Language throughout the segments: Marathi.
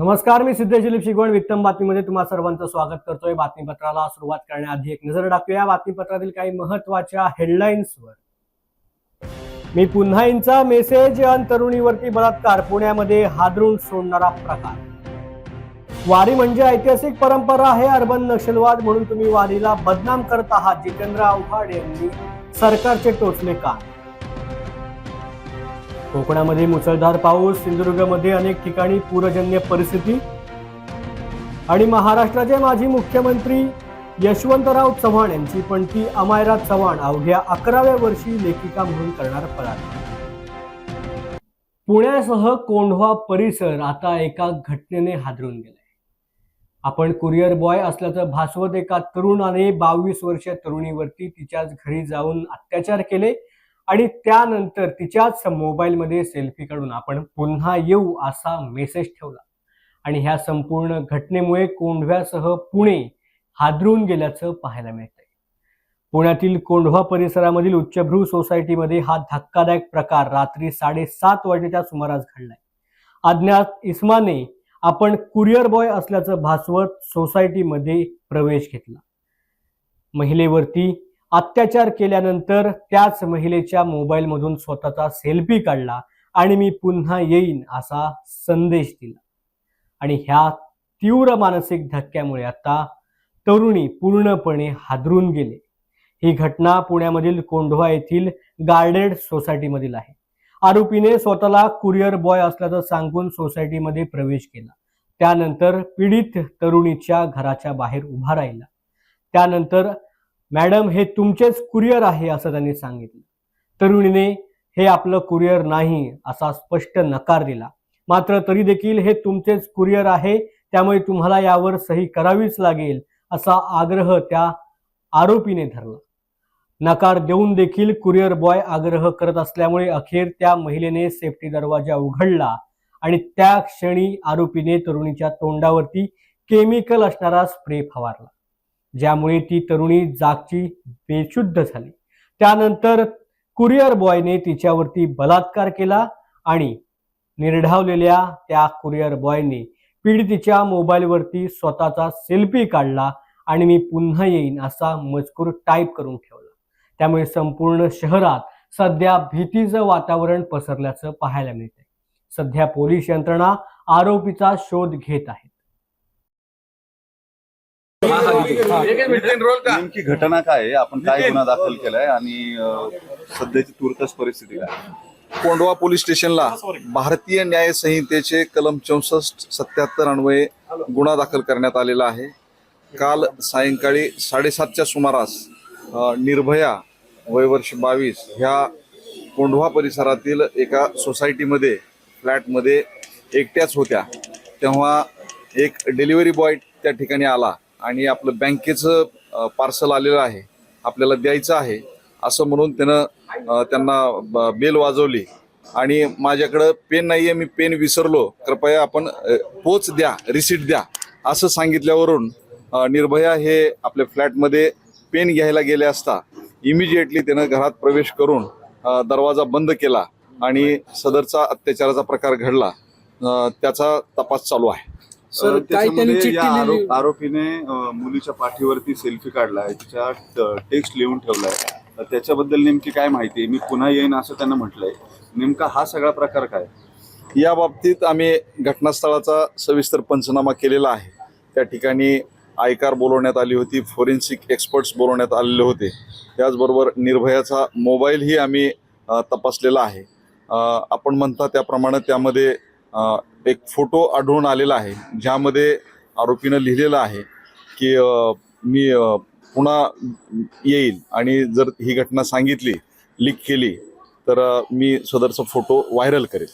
नमस्कार मी सिद्धेश दिलीप शिगवण वित्तम बातमीमध्ये तुम्हा सर्वांचं स्वागत करतोय. बातमीपत्राला सुरुवात करण्याआधी एक नजर टाकूया. बातमीपत्रातील काही महत्त्वाच्या हेडलाईन्सवर. मी पुन्हा इंचा मेसेज अन तरुणीवरती बलात्कार. पुण्यामध्ये हादरून सोडणारा प्रकार. वारी म्हणजे ऐतिहासिक परंपरा आहे. अर्बन नक्षलवाद म्हणून तुम्ही वारीला बदनाम करत आहात. जितेंद्र आव्हाड यांनी सरकारचे टोचले का कोकणामध्ये मुसळधार पाऊस सिंधुदुर्गमध्ये अनेक ठिकाणी पूरजन्य परिस्थिती. आणि महाराष्ट्राचे माजी मुख्यमंत्री यशवंतराव चव्हाण यांची पण ती अमायरा चव्हाण अवघ्या अकराव्या वर्षी लेखिका म्हणून करणार परार पुण्यासह कोंढवा परिसर आता एका घटनेने हादरून गेलाय. आपण कुरिअर बॉय असल्याचं भासवत एका तरुणाने बावीस वर्षीय तरुणीवरती तिच्याच घरी जाऊन अत्याचार केले. आणि त्यानंतर तिच्याच मोबाईलमध्ये सेल्फी काढून आपण पुन्हा येऊ असा मेसेज ठेवला. आणि ह्या संपूर्ण घटनेमुळे कोंढव्यासह पुणे हादरून गेल्याचं पाहायला मिळतंय. पुण्यातील कोंढवा परिसरामधील उच्चभ्रू सोसायटीमध्ये हा धक्कादायक प्रकार रात्री साडेसात वाजेच्या सुमारास घडलाय. अज्ञात इस्माने आपण कुरिअर बॉय असल्याचं भासवत सोसायटीमध्ये प्रवेश घेतला. महिलेवरती अत्याचार केल्यानंतर त्याच महिलेच्या मोबाईलमधून स्वतःचा सेल्फी काढला आणि मी पुन्हा येईन असा संदेश दिला. आणि ह्या तीव्र मानसिक धक्क्यामुळे आता तरुणी पूर्णपणे हादरून गेले. ही घटना पुण्यामधील कोंढवा येथील गार्डेड सोसायटीमधील आहे. आरोपीने स्वतःला कुरिअर बॉय असल्याचं सांगून सोसायटीमध्ये प्रवेश केला. त्यानंतर पीडित तरुणीच्या घराच्या बाहेर उभा राहिला. त्यानंतर मॅडम हे तुमचेच कुरिअर आहे असं त्यांनी सांगितलं. तरुणीने हे आपलं कुरिअर नाही असा स्पष्ट नकार दिला. मात्र तरी देखील हे तुमचेच कुरिअर आहे त्यामुळे तुम्हाला यावर सही करावीच लागेल असा आग्रह त्या आरोपीने धरला. नकार देऊन देखील कुरिअर बॉय आग्रह करत असल्यामुळे अखेर त्या महिलेने सेफ्टी दरवाजा उघडला आणि त्या क्षणी आरोपीने तरुणीच्या तोंडावरती केमिकल असणारा स्प्रे फवारला. ज्यामुळे ती तरुणी जागची बेशुद्ध झाली. त्यानंतर कुरिअर बॉयने तिच्यावरती बलात्कार केला आणि निर्ढावलेल्या त्या कुरिअर बॉयने पीडितीच्या मोबाईलवरती स्वतःचा सेल्फी काढला आणि मी पुन्हा येईन असा मजकूर टाईप करून ठेवला. त्यामुळे संपूर्ण शहरात सध्या भीतीचं वातावरण पसरल्याचं पाहायला मिळतंय. सध्या पोलीस यंत्रणा आरोपीचा शोध घेत आहे नेमकी घटना काय आहे? आपण काय गुन्हा दाखल केलाय आणि सध्याची तुर्तच परिस्थिती काय? कोंडवा पोलीस स्टेशनला भारतीय न्याय संहितेचे कलम चौसष्ट सत्याहत्तर अन्वये गुन्हा दाखल करण्यात आलेला आहे. काल सायंकाळी साडेसातच्या सुमारास निर्भया वयवर्ष बावीस ह्या कोंढवा परिसरातील एका सोसायटीमध्ये फ्लॅटमध्ये एकट्याच होत्या. तेव्हा एक डिलिव्हरी बॉय त्या ठिकाणी आला. आणि आपलं बँकेचं पार्सल आलेलं आहे. आपल्याला द्यायचं आहे. असं म्हणून त्यानं त्यांना ब- बेल वाजवली. आणि माझ्याकडं पेन नाही आहे मी पेन विसरलो. कृपया आपण पोच द्या रिसीट द्या. असं सांगितल्यावरून निर्भया हे आपल्या फ्लॅटमध्ये पेन घ्यायला गेले असता इमिजिएटली त्यानं घरात प्रवेश करून दरवाजा बंद केला आणि सदरचा अत्याचाराचा प्रकार घडला. त्याचा तपास चालू आहे. सर काय त्यांनी या आरोप- आरोपीने अं, मुलीच्या पाठीवरती सेल्फी काढलाय तिच्या टेक्स्ट लिहून ठेवलाय. तर त्याच्याबद्दल नेमकी काय माहिती आहे? मी पुन्हा येईन असं त्यांना म्हटलंय. नेमका हा सगळा प्रकार काय? या बाबतीत आम्ही घटनास्थळाचा सविस्तर पंचनामा केलेला आहे. त्या ठिकाणी आयकार बोलवण्यात आली होती फोरेन्सिक एक्सपर्ट्स बोलवण्यात आलेले होते. त्याचबरोबर निर्भयाचा मोबाईलही आम्ही अ, तपासलेला आहे. अ, आपण म्हणता त्याप्रमाणे त्यामध्ये एक फोटो आढळून आलेला आहे ज्यामध्ये आरोपीनं लिहिलेलं आहे की मी पुन्हा येईल आणि जर ही घटना सांगितली लीक केली तर मी सदरचा फोटो व्हायरल करेल.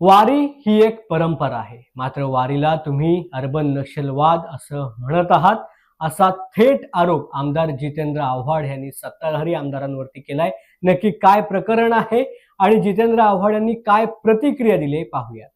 वारी ही एक परंपरा आहे. मात्र वारीला तुम्ही अर्बन नक्षलवाद असं म्हणत आहात असा थेट आरोप आमदार जितेंद्र आव्हाड यांनी सत्ताधारी आमदारांवरती केलाय. नक्की काय प्रकरण आहे आणि जितेंद्र आव्हाड यांनी काय प्रतिक्रिया दिली पाहूयात.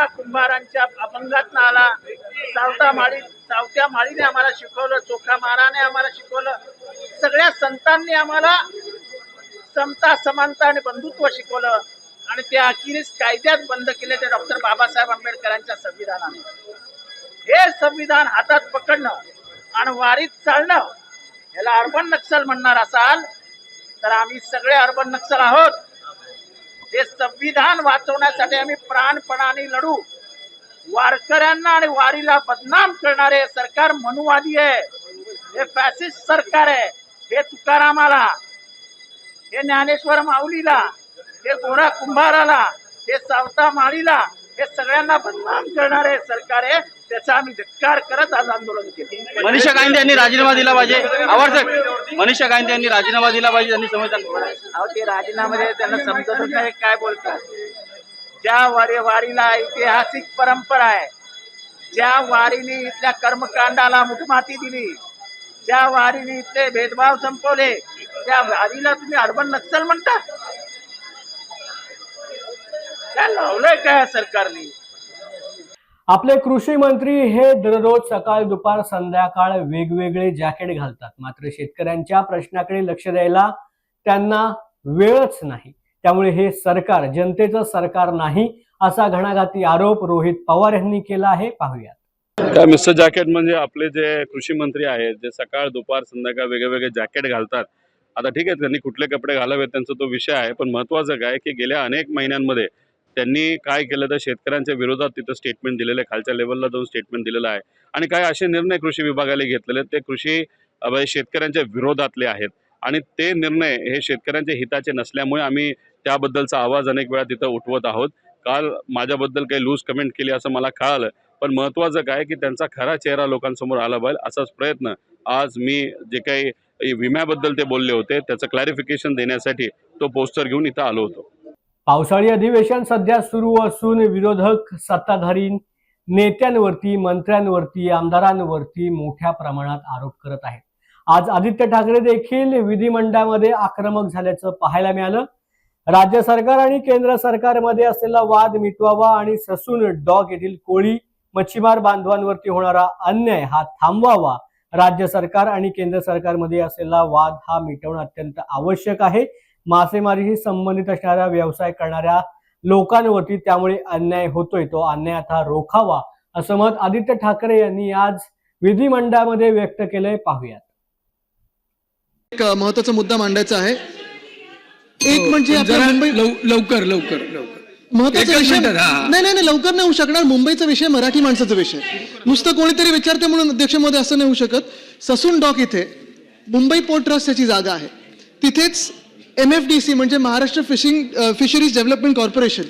गोरा कुंभारांच्या अभंगात आला. सावता माळी सावत्या माळीने आम्हाला शिकवलं चोखा माराने आम्हाला शिकवलं. सगळ्या संतांनी आम्हाला समता समानता आणि बंधुत्व शिकवलं. आणि ते अखेरीस कायद्यात बंद केले ते डॉक्टर बाबासाहेब आंबेडकरांच्या संविधानाने. हे संविधान हातात पकडणं आणि वारीत चालणं याला अर्बन नक्सल म्हणणार असाल तर आम्ही सगळे अर्बन नक्सल आहोत. हे संविधान वाचवण्यासाठी आम्ही प्राणपणाने लढू. वारकऱ्यांना आणि वारीला बदनाम करणारे सरकार मनुवादी आहे. हे फॅसिस्ट सरकार आहे. हे तुकारामाला हे ज्ञानेश्वर माऊलीला हे गोरा कुंभाराला हे सावता माळीला हे सगळ्यांना बदनाम करणारे सरकार आहे. त्याचा आम्ही धिक्कार करत आज आंदोलन केले. मनीषा गांधी यांनी राजीनामा दिला पाहिजे. सर मनीषा गांधी यांनी राजीनामा दिला पाहिजे त्यांनी संविधान अहो ते राजीनामध्ये त्यांना समजतच नाही काय बोलतात. ज्या वारी वारीला ऐतिहासिक परंपरा आहे ज्या वारीने इथल्या कर्मकांडाला मुठमाती दिली ज्या वारीने इथले भेदभाव संपवले त्या वारीला तुम्ही अर्बन नक्सल म्हणता? काय लावलंय काय सरकारने? आपले कृषी मंत्री हे दररोज सकाळ दुपार संध्याकाळ वेगवेगळे जॅकेट घालतात. मात्र शेतकऱ्यांच्या प्रश्नाकडे लक्ष द्यायला त्यांना वेळच नाही. त्यामुळे हे सरकार जनतेचं सरकार नाही असा घणाघाती आरोप रोहित पवार यांनी केला आहे. पाहूयात. काय मिस्टर जॅकेट म्हणजे आपले जे कृषी मंत्री आहेत जे सकाळ दुपार संध्याकाळ वेगळे वेगळे जॅकेट घालतात. आता ठीक आहे त्यांनी कुठले कपडे घालावेत त्यांचा तो विषय आहे पण महत्वाचं काय की गेल्या अनेक महिन्यांमध्ये त्यांनी काय केलं तर शेतकऱ्यांच्या विरोधात तिथं स्टेटमेंट दिलेलं आहे. खालच्या लेवलला जाऊन स्टेटमेंट दिलेलं आहे. आणि काय असे निर्णय कृषी विभागाने घेतलेले ते कृषी म्हणजे शेतकऱ्यांच्या विरोधातले आहेत. आणि ते निर्णय हे शेतकऱ्यांच्या हिताचे नसल्यामुळे आम्ही त्याबद्दलचा आवाज अनेक वेळा तिथं उठवत आहोत. काल माझ्याबद्दल काही लूज कमेंट केली असं मला कळालं. पण महत्त्वाचं काय की त्यांचा खरा चेहरा लोकांसमोर आला पाहिजे असाच प्रयत्न आज मी जे काही विम्याबद्दल ते बोलले होते त्याचं क्लॅरिफिकेशन देण्यासाठी तो पोस्टर घेऊन इथं आलो होतो. पावसाळी अधिवेशन सध्या सुरू असून विरोधक सत्ताधारी नेत्यांवरती मंत्र्यांवरती आमदारांवरती मोठ्या प्रमाणात आरोप करत आहेत. आज आदित्य ठाकरे देखील विधिमंडळामध्ये आक्रमक झाल्याचं पाहायला मिळालं. राज्य सरकार आणि केंद्र सरकारमध्ये असलेला वाद मिटवावा आणि ससून डॉग येथील कोळी मच्छीमार बांधवांवरती होणारा अन्याय हा थांबवावा राज्य सरकार आणि केंद्र सरकारमध्ये असलेला वाद हा मिटवणं अत्यंत आवश्यक आहे. मासेमारीशी संबंधित असणाऱ्या व्यवसाय करणाऱ्या लोकांवरती त्यामुळे अन्याय होतोय. तो अन्याय आता रोखावा असं मत आदित्य ठाकरे यांनी आज विधिमंडळामध्ये व्यक्त केलंय. पाहूयात. एक महत्त्वाचा मुद्दा मांडायचा आहे. एक म्हणजे मुंबई लवकर लवकर लवकर. महत्त्वाचा विषय हा. नाही नाही नाही लवकर नाही होऊ शकणार. मुंबईचा विषय मराठी माणसाचा विषय. नुसतं कोणीतरी विचारते म्हणून अध्यक्षमध्ये असं नाही होऊ शकत. ससून डॉक इथे. मुंबई पोर्ट ट्रस्ट याची जागा आहे. तिथेच एम एफ डी सी म्हणजे Maharashtra fishing fisheries development corporation.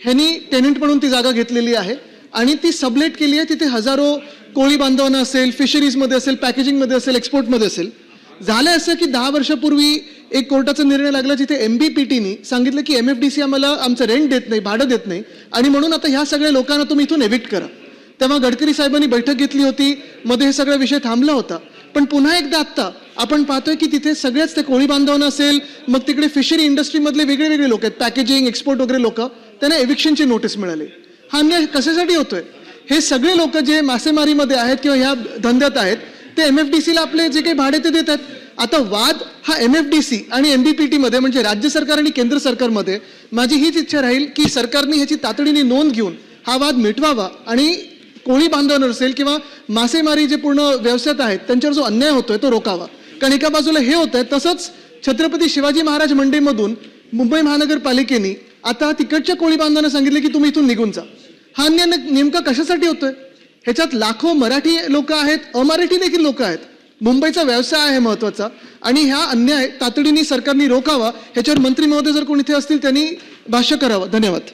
ह्यांनी टेनंट म्हणून ती जागा घेतलेली आहे आणि ती सबलेट केली आहे तिथे हजारो कोळी बांधवांना असेल फिशरीजमध्ये असेल पॅकेजिंगमध्ये असेल एक्सपोर्टमध्ये असेल. झालं असं की दहा वर्षापूर्वी एक कोर्टाचा निर्णय लागला जिथे एम बी पी टीनी सांगितलं की एम एफ डी सी आम्हाला आमचं रेंट देत नाही भाडं देत नाही आणि म्हणून आता ह्या सगळ्या लोकांना तुम्ही इथून एविक्ट करा. तेव्हा गडकरी साहेबांनी बैठक घेतली होती मध्ये हे सगळा विषय थांबला होता. पण पुन्हा एकदा आत्ता आपण पाहतोय की तिथे सगळेच ते कोळी बांधवांना असेल मग तिकडे फिशरी इंडस्ट्रीमधले वेगळे वेगळे लोक आहेत. पॅकेजिंग एक्सपोर्ट वगैरे लोक त्यांना एव्हिक्शनची नोटीस मिळाली. हा अन्याय कशासाठी होतोय? हे सगळे लोक जे मासेमारीमध्ये आहेत किंवा ह्या धंद्यात आहेत ते एम एफ डी सीला आपले जे काही भाडे ते देतात आता वाद हा एम एफ डी सी आणि एम बी पी टीमध्ये म्हणजे राज्य सरकार आणि केंद्र सरकारमध्ये माझी हीच इच्छा राहील की सरकारने ह्याची तातडीने नोंद घेऊन हा वाद मिटवावा आणि कोळी बांधवांवर असेल किंवा मासेमारी जे पूर्ण व्यवसायात आहेत त्यांच्यावर जो अन्याय होतोय तो रोकावा कारण एका बाजूला हे होत आहे तसंच छत्रपती शिवाजी महाराज मंडईमधून मुंबई महानगरपालिकेने आता तिकडच्या कोळी बांधवांना सांगितलं की तुम्ही इथून निघून जा. हा अन्याय नेमका कशासाठी होतोय? ह्याच्यात लाखो मराठी लोक आहेत अमराठी देखील लोक आहेत. मुंबईचा व्यवसाय आहे महत्त्वाचा आणि ह्या अन्याय तातडीने सरकारने रोखावा ह्याच्यावर मंत्री महोदय जर कोणी इथे असतील त्यांनी भाष्य करावं. धन्यवाद.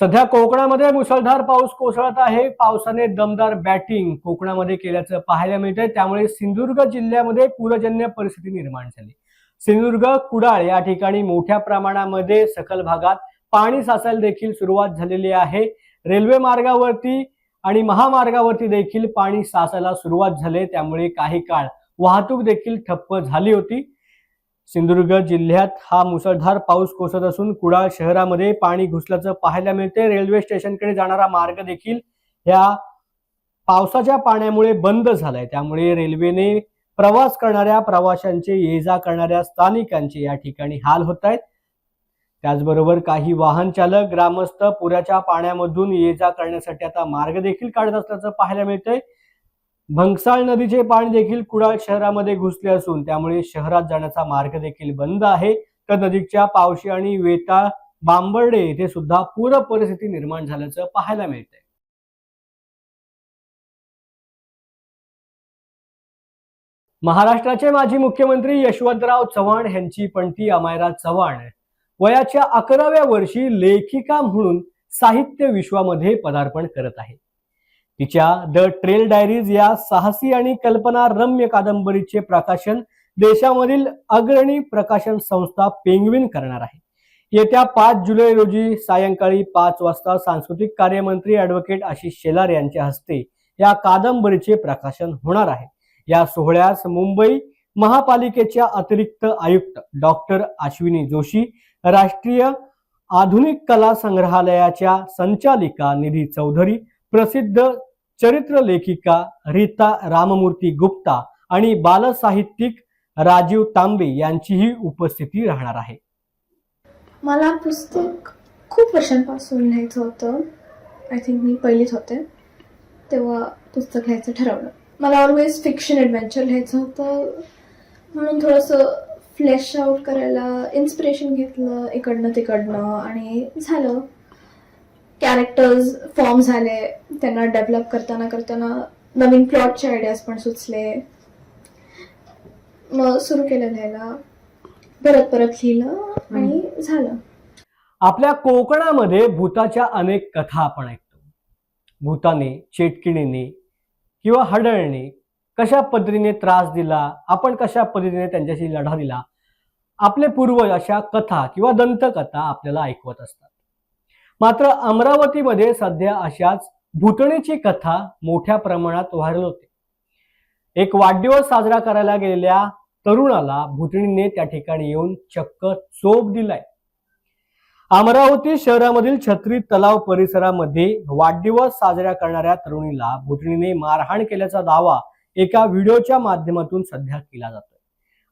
सध्या कोकणामध्ये मुसळधार पाऊस कोसळत आहे. पावसाने दमदार बॅटिंग कोकणामध्ये केल्याचं पाहायला मिळतंय. त्यामुळे सिंधुदुर्ग जिल्ह्यामध्ये पूरजन्य परिस्थिती निर्माण झाली. सिंधुदुर्ग कुडाळ या ठिकाणी मोठ्या प्रमाणामध्ये सखल भागात पाणी साचायला देखील सुरुवात झालेली आहे. रेल्वे मार्गावरती आणि महामार्गावरती देखील पाणी साचायला सुरुवात झाले. त्यामुळे काही काळ वाहतूक देखील ठप्प झाली होती. सिंधुदुर्ग जिल्ह्यात हा मुसळधार पाऊस कोसळत असून कुडाळ शहरामध्ये पाणी घुसल्याचं पाहायला मिळते रेल्वे स्टेशनकडे जाणारा मार्ग देखील या पावसाच्या पाण्यामुळे बंद झालाय. त्यामुळे रेल्वेने प्रवास करणाऱ्या प्रवाशांचे ये जा करणाऱ्या स्थानिकांचे या ठिकाणी हाल होत आहेत त्याचबरोबर काही वाहन चालक ग्रामस्थ पुराच्या पाण्यामधून ये जा करण्यासाठी आता मार्ग देखील काढत असल्याचं पाहायला मिळतंय. भंगसाळ नदीचे पाणी देखील कुडाळ शहरामध्ये घुसले असून त्यामुळे शहरात जाण्याचा मार्ग देखील बंद आहे. तर नजीकच्या पावशी आणि वेताळ बांबर्डे येथे सुद्धा पूर परिस्थिती निर्माण झाल्याचं पाहायला मिळतंय. महाराष्ट्राचे माजी मुख्यमंत्री यशवंतराव चव्हाण यांची पणती अमायरा चव्हाण वयाच्या अकराव्या वर्षी लेखिका म्हणून साहित्य विश्वामध्ये पदार्पण करत आहे तिच्या द ट्रेल डायरीज या साहसी आणि कल्पना रम्य कादंबरीचे प्रकाशन देशामधील अग्रणी प्रकाशन संस्था पेंग्विन करणार आहे. येत्या पाच जुलै रोजी सायंकाळी पाच वाजता सांस्कृतिक कार्यमंत्री ऍडव्होकेट आशिष शेलार यांच्या हस्ते या कादंबरीचे प्रकाशन होणार आहे. या सोहळ्यास मुंबई महापालिकेच्या अतिरिक्त आयुक्त डॉक्टर अश्विनी जोशी राष्ट्रीय आधुनिक कला संग्रहालयाच्या संचालिका निधी चौधरी प्रसिद्ध चरित्र लेखिका रीता राममूर्ती गुप्ता आणि बालसाहित्यिक राजीव तांबे यांचीही उपस्थिती राहणार आहे. मला पुस्तक खूप वर्षांपासून लिहायचं होतं. आय थिंक मी पहिलीच होते. तेव्हा पुस्तक लिहायचं ठरवलं. मला ऑलवेज फिक्शन ॲडव्हेंचर लिहायचं होतं. म्हणून थोडंसं फ्लॅश आउट करायला इन्स्पिरेशन घेतलं इकडनं तिकडनं आणि झालं. कॅरेक्टर्स फॉर्म झाले त्यांना डेव्हलप करताना करताना नवीन प्लॉटचे आयडियाज पण सुचले. मग सुरू केलं लिहायला. परत परत लिहिलं आणि झालं. आपल्या कोकणामध्ये भूताच्या अनेक कथा आपण ऐकतो. भूताने चेटकिणीने किंवा हडळणे कशा पद्धतीने त्रास दिला आपण कशा पद्धतीने त्यांच्याशी लढा दिला आपले पूर्वज अशा कथा किंवा दंतकथा आपल्याला ऐकवत असतात. मात्र अमरावतीमध्ये सध्या अशाच भूतणीची कथा मोठ्या प्रमाणात व्हायरल होते. एक वाढदिवस साजरा करायला गेलेल्या तरुणाला भूतणीने त्या ठिकाणी येऊन चक्क चोप दिलाय. अमरावती शहरामधील छत्री तलाव परिसरामध्ये वाढदिवस साजरा करणाऱ्या तरुणीला भूतणीने मारहाण केल्याचा दावा एका व्हिडिओच्या माध्यमातून सध्या केला जातोय.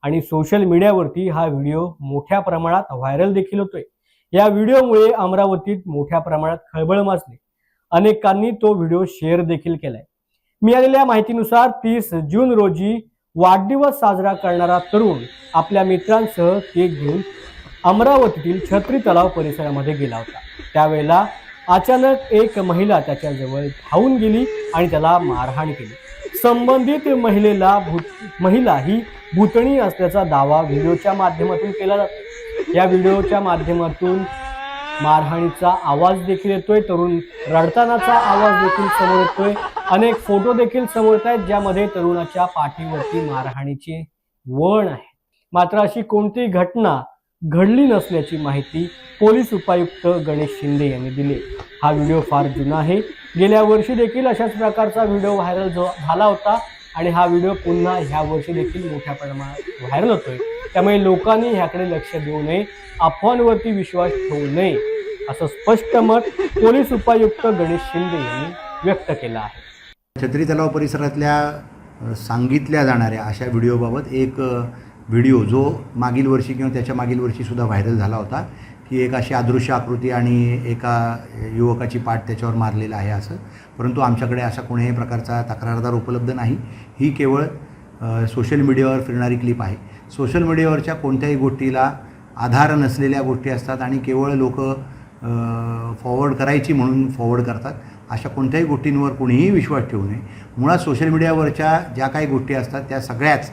आणि सोशल मीडियावरती हा व्हिडिओ मोठ्या प्रमाणात व्हायरल देखील होतोय. या व्हिडिओमुळे अमरावतीत मोठ्या प्रमाणात खळबळ माजली. अनेकांनी तो व्हिडिओ शेअर देखील केलाय. मिळालेल्या माहितीनुसार तीस जून रोजी वाढदिवस साजरा करणारा तरुण आपल्या मित्रांसह केक घेऊन अमरावतीतील छत्री तलाव परिसरामध्ये गेला होता. त्यावेळेला अचानक एक महिला त्याच्याजवळ धावून गेली आणि त्याला मारहाण केली. संबंधित महिलेला भूत महिला ही भूतणी असल्याचा दावा व्हिडिओच्या माध्यमातून केला जातो. या व्हिडिओच्या माध्यमातून मारहाणीचा आवाज देखील येतोय तरुण रडतानाचा आवाज देखील समोर येतोय. अनेक फोटो देखील समोर येत आहेत ज्यामध्ये तरुणाच्या पाठीवरती मारहाणीचे वण आहे. मात्र अशी कोणतीही घटना घडली नसल्याची माहिती पोलीस उपायुक्त गणेश शिंदे यांनी दिली. हा व्हिडिओ फार जुना आहे. गेल्या वर्षी देखील अशाच प्रकारचा व्हिडिओ व्हायरल झाला होता आणि हा व्हिडिओ पुन्हा ह्या वर्षी देखील मोठ्या प्रमाणात व्हायरल होतोय. त्यामुळे लोकांनी ह्याकडे लक्ष देऊ नये अफवांवरती विश्वास ठेवू नये असं स्पष्ट मत पोलीस उपायुक्त गणेश शिंदे यांनी व्यक्त केलं आहे. छत्री तलाव परिसरातल्या सांगितल्या जाणाऱ्या अशा व्हिडिओबाबत एक व्हिडिओ जो मागील वर्षी किंवा त्याच्या मागील वर्षीसुद्धा व्हायरल झाला होता की एक अशी अदृश्य आकृती आणि एका युवकाची पाठ त्याच्यावर मारलेला आहे असं. परंतु आमच्याकडे असा कोणत्याही प्रकारचा तक्रारदार उपलब्ध नाही. ही केवळ सोशल मीडियावर फिरणारी क्लिप आहे. सोशल मीडियावरच्या कोणत्याही गोष्टीला आधार नसलेल्या गोष्टी असतात आणि केवळ लोक फॉरवर्ड करायची म्हणून फॉरवर्ड करतात अशा कोणत्याही गोष्टींवर कोणीही विश्वास ठेवू नये. मुळात सोशल मीडियावरच्या ज्या काही गोष्टी असतात त्या सगळ्याच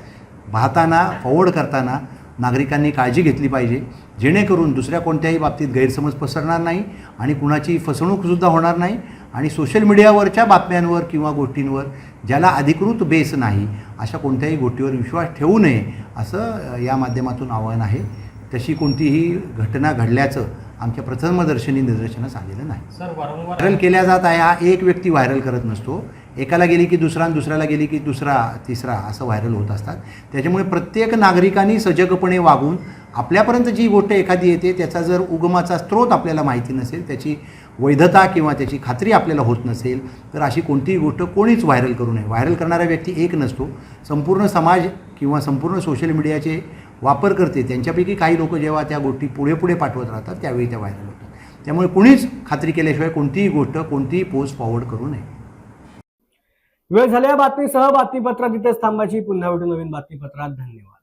पाहताना फॉरवर्ड करताना नागरिकांनी काळजी घेतली पाहिजे. जेणेकरून दुसऱ्या कोणत्याही बाबतीत गैरसमज पसरणार नाही आणि कुणाची फसवणूकसुद्धा होणार नाही. आणि सोशल मीडियावरच्या बातम्यांवर किंवा गोष्टींवर ज्याला अधिकृत बेस नाही अशा कोणत्याही गोष्टीवर विश्वास ठेवू नये असं या माध्यमातून आव्हान आहे. तशी कोणतीही घटना घडल्याचं आमच्या प्रथमदर्शनी निदर्शनास आलेलं नाही. व्हायरल केल्या जात आहे हा एक व्यक्ती व्हायरल करत नसतो. एकाला गेली की दुसरा दुसऱ्याला गेली की दुसरा तिसरा असं व्हायरल होत असतात. त्याच्यामुळे प्रत्येक नागरिकांनी सजगपणे वागून आपल्यापर्यंत जी गोष्ट एखादी येते त्याचा जर उगमाचा स्रोत आपल्याला माहिती नसेल त्याची वैधता किंवा त्याची खात्री आपल्याला होत नसेल तर अशी कोणतीही गोष्ट कोणीच व्हायरल करू नये. व्हायरल करणारा व्यक्ती एक नसतो. संपूर्ण समाज किंवा संपूर्ण सोशल मीडियाचे वापर करते त्यांच्यापैकी काही लोक जेव्हा त्या गोष्टी पुढे पुढे पाठवत राहतात त्यावेळी त्या व्हायरल होतात. त्यामुळे कुणीच खात्री केल्याशिवाय कोणतीही गोष्ट कोणतीही पोस्ट फॉरवर्ड करू नये. वेळ झाल्या बातमीसह बातमीपत्रात इथेच थांबायची. पुन्हा भेटू नवीन बातमीपत्रात. धन्यवाद.